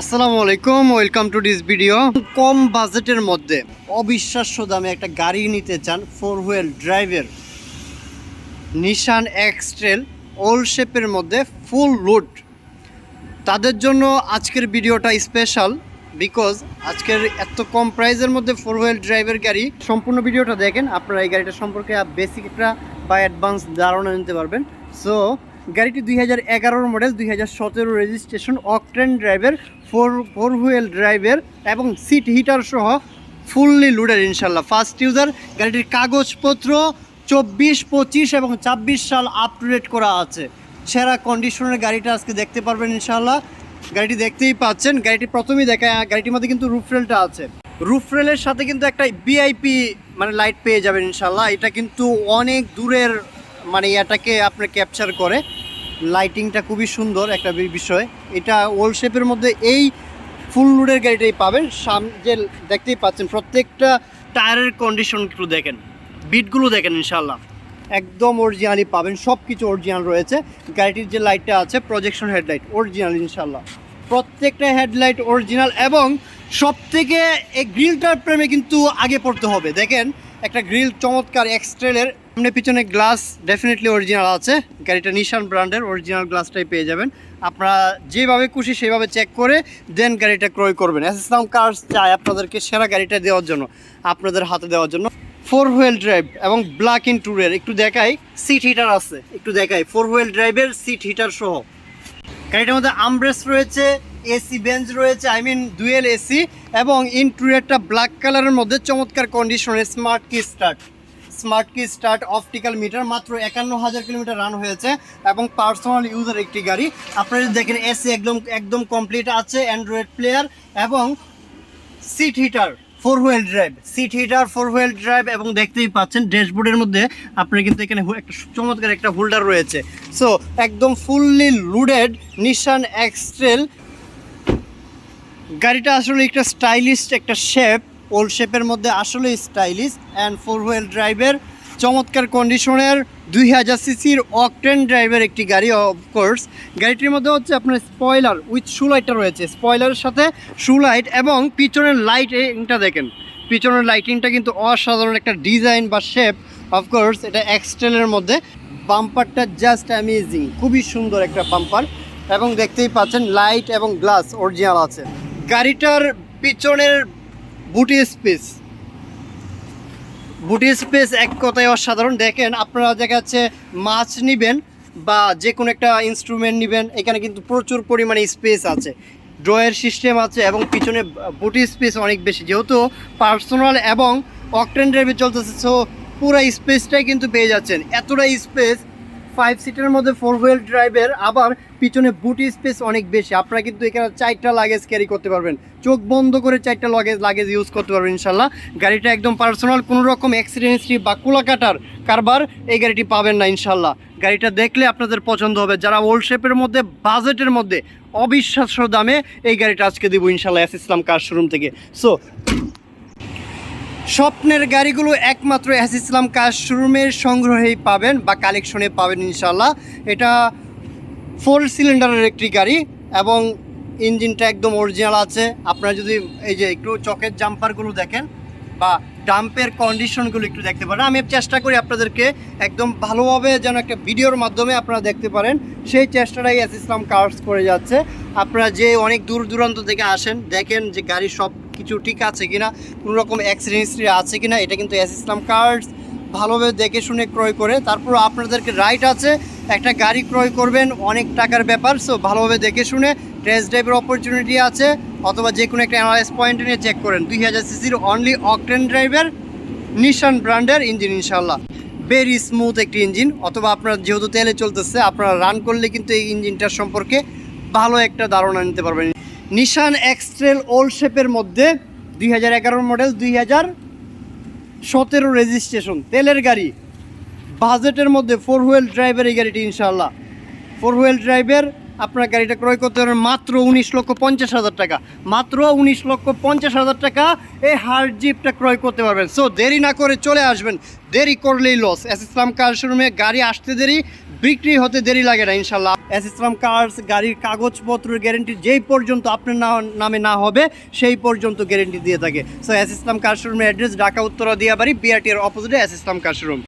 আসসালামু আলাইকুম, welcome to this video কম বাজেটের মধ্যে অবিশ্বাস্য দামে একটা গাড়ি নিতে চান ফোর হুইল ড্রাইভের নিশান এক্সট্রেল ওল্ড শেপের মধ্যে ফুল লোড তাদের জন্য আজকের ভিডিওটা স্পেশাল বিকজ আজকের এত কম প্রাইসের মধ্যে ফোর হুইল ড্রাইভের গাড়ি। সম্পূর্ণ ভিডিওটা দেখেন, আপনারা এই গাড়িটা সম্পর্কে বেসিক একটা বা অ্যাডভান্স ধারণা নিতে পারবেন। সো গাড়িটি দুই হাজার এগারোর মডেল দুই হাজার সতেরো রেজিস্ট্রেশন অকট্রেন ড্রাইভের ফোর ফোর হুইল ড্রাইভের এবং সিট হিটার সহ ফুললি লোডেড ইনশাল্লাহ ফার্স্ট ইউজার গাড়িটির কাগজপত্র চব্বিশ, পঁচিশ এবং ছাব্বিশ সাল আপ টু ডেট করা আছে। সেরা কন্ডিশনের গাড়িটা আজকে দেখতে পারবেন ইনশাল্লাহ গাড়িটি দেখতেই পাচ্ছেন। গাড়িটি প্রথমেই দেখায় গাড়িটির মধ্যে কিন্তু রুফ রেলটা আছে। রুফরেলের সাথে কিন্তু একটা বিআইপি মানে লাইট পেয়ে যাবেন ইনশাল্লাহ এটা কিন্তু অনেক দূরের মানে এটাকে আপনার ক্যাপচার করে। লাইটিংটা খুবই সুন্দর একটা বিষয়। এটা ওল্ড শেপের মধ্যে এই ফুল লোডের গাড়িটাই পাবেন। সাম যে দেখতেই পাচ্ছেন, প্রত্যেকটা টায়ারের কন্ডিশন একটু দেখেন। বিটগুলো দেখেন ইনশাল্লাহ একদম অরিজিনালি পাবেন সব কিছু অরিজিনাল রয়েছে। গাড়িটির যে লাইটটা আছে প্রজেকশন হেডলাইট অরিজিনাল ইনশাল্লাহ প্রত্যেকটা হেডলাইট অরিজিনাল এবং সব থেকে এই গ্রিলটার প্রেমে কিন্তু আগে পড়তে হবে। দেখেন, একটা গ্রিল চমৎকার এক্সট্রেলের সামনে পিছনে গ্লাস ডেফিনেটলি অরিজিনাল আছে। গাড়িটা নিশান ব্র্যান্ডের অরিজিনাল গ্লাসটাই পেয়ে যাবেন। আপনারা যেভাবে খুশি সেভাবে চেক করে দেন গাড়িটা ক্রয় করবেন। এস ইসলাম কার্স চায় আপনাদেরকে সেরা গাড়িটা দেওয়ার জন্য, আপনাদের হাতে দেওয়ার জন্য। ফোর হুইল ড্রাইভ এবং ব্ল্যাক ইন ট্যুরের একটু দেখাই সিট হিটার আছে। একটু দেখাই ফোর হুইল ড্রাইভের সিট হিটার সহ। গাড়িটার মধ্যে আমব্রেস রয়েছে এসি বেঞ্চ রয়েছে আই মিন ডুয়েল এসি এবং ইন ইন্টুরিয়ারটা ব্ল্যাক কালারের মধ্যে চমৎকার কন্ডিশনে smart key start smart key start optical meter? মাত্র একান্ন হাজার কিলোমিটার রান হয়েছে এবং পার্সোনাল ইউজার একটি গাড়ি। আপনারা দেখেন, এসি একদম একদম কমপ্লিট আছে অ্যান্ড্রয়েড প্লেয়ার এবং seat heater four wheel drive seat heater four wheel drive এবং দেখতেই পাচ্ছেন, ড্যাশবোর্ডের মধ্যে আপনার কিন্তু এখানে একটা চমৎকার একটা হোল্ডার রয়েছে। সো একদম ফুললি লোডেড নিশান এক্সট্রেল গাড়িটা আসলে একটা স্টাইলিশ একটা শেপ ওল্ড শেপের মধ্যে আসলে স্টাইলিশ অ্যান্ড ফোর হুইল ড্রাইভের চমৎকার কন্ডিশনের দুই হাজার সিসির অকটেন ড্রাইভের একটি গাড়ি অফকোর্স গাড়িটির মধ্যে হচ্ছে আপনার স্পয়লার উইথ শু লাইটটা রয়েছে। স্পয়লারের সাথে শু লাইট এবং পিছনের লাইট এটা দেখেন। পিছনের লাইটিংটা কিন্তু অসাধারণ একটা ডিজাইন বা শেপ অফকোর্স এটা এক্সটেলের মধ্যে। বাম্পারটা জাস্ট অ্যামেজিং খুবই সুন্দর একটা বাম্পার এবং দেখতেই পাচ্ছেন লাইট এবং গ্লাস অরিজিনাল আছে। গাড়িটার পিছনের বুটি স্পেস। বুটি স্পেস এক কথায় অসাধারণ। দেখেন, আপনারা দেখা যাচ্ছে মাছ নেবেন বা যে কোনো একটা ইনস্ট্রুমেন্ট নেবেন, এখানে কিন্তু প্রচুর পরিমাণে স্পেস আছে। ড্রয়ের সিস্টেম আছে এবং পিছনে বুটি স্পেস অনেক বেশি। যেহেতু পার্সোনাল এবং অকটেন ড্রাইভে চলতেছে সো পুরো স্পেসটাই কিন্তু পেয়ে যাচ্ছেন। এতটা স্পেস ফাইভ সিটের মধ্যে ফোর হুইল ড্রাইভের আবার পিছনে বুটি স্পেস অনেক বেশি। আপনারা কিন্তু এখানে চারটা লাগেজ ক্যারি করতে পারবেন। চোখ বন্ধ করে চারটা লাগেজ লাগেজ ইউজ করতে পারবেন ইনশাল্লাহ গাড়িটা একদম পার্সোনাল কোনো রকম অ্যাক্সিডেন্ট হিস্ট্রি বা কুলাকাটার কারবার এই গাড়িটি পাবেন না ইনশাল্লাহ গাড়িটা দেখলে আপনাদের পছন্দ হবে। যারা ওল্ড শেপের মধ্যে বাজেটের মধ্যে অবিশ্বাস্য দামে এই গাড়িটা আজকে দিব ইনশাল্লাহ এস ইসলাম কার শোরুম থেকে। সো স্বপ্নের গাড়িগুলো একমাত্র এস ইসলাম কার শোরুমের সংগ্রহেই পাবেন বা কালেকশনে পাবেন ইনশাল্লাহ এটা ফোর সিলিন্ডারের একটি গাড়ি এবং ইঞ্জিনটা একদম অরিজিনাল আছে। আপনারা যদি এই যে একটু চকের জাম্পারগুলো দেখেন বা ডাম্পের কন্ডিশনগুলো একটু দেখতে পারেন। আমি চেষ্টা করি আপনাদেরকে একদম ভালোভাবে যেন একটা ভিডিওর মাধ্যমে আপনারা দেখতে পারেন। সেই চেষ্টাটাই এস ইসলাম কার্স করে যাচ্ছে। আপনারা যে অনেক দূর দূরান্ত থেকে আসেন, দেখেন যে গাড়ি সব কিছু ঠিক আছে কিনা, কোনো রকম অ্যাক্সিডেন্ট আছে কিনা, এটা কিন্তু এস ইসলাম কার্স ভালোভাবে দেখে শুনে ক্রয় করে। তারপর আপনাদেরকে রাইট আছে, একটা গাড়ি ক্রয় করবেন, অনেক টাকার ব্যাপার সো ভালোভাবে দেখে শুনে টেস্ট ড্রাইভের অপরচুনিটি আছে, অথবা যে কোনো একটা অ্যানালাইস পয়েন্ট নিয়ে চেক করেন। দুই হাজার সিসির অনলি অকটেন ড্রাইভের নিশান ব্র্যান্ডের ইঞ্জিন ইনশাল্লাহ ভেরি স্মুথ একটি ইঞ্জিন অথবা আপনার যেহেতু তেলে চলতেছে, আপনারা রান করলে কিন্তু এই ইঞ্জিনটার সম্পর্কে ভালো একটা ধারণা নিতে পারবেন। নিশান এক্সট্রেল ওল্ড শেপের মধ্যে দুই হাজার এগারোর মডেল দুই হাজার সতেরো রেজিস্ট্রেশন তেলের গাড়ি। বাজেটের মধ্যে ফোর হুইল ড্রাইভের এই গাড়িটি ইনশাল্লাহ ফোর হুইল ড্রাইভের আপনার গাড়িটা ক্রয় করতে পারবেন মাত্র উনিশ লক্ষ পঞ্চাশ হাজার টাকা। মাত্র উনিশ লক্ষ পঞ্চাশ হাজার টাকা এই হার্ড জিপটা ক্রয় করতে পারবেন। সো দেরি না করে চলে আসবেন। দেরি করলেই লস এস ইসলাম কার শোরুমে গাড়ি আসতে দেরি, বিক্রি হতে দেরি লাগে না ইনশাল্লাহ ইসলাম কার্স, গাড়ির কাগজপত্রের গ্যারেন্টি যেই পর্যন্ত আপনার না- নামে না হবে, সেই পর্যন্ত গ্যারেন্টি দিয়ে থাকে। সো এস কার শোরুমের অ্যাড্রেস ঢাকা উত্তরা দিয়াবাড়ি বিআরটি এর অপোজিটে এস কার শোরুম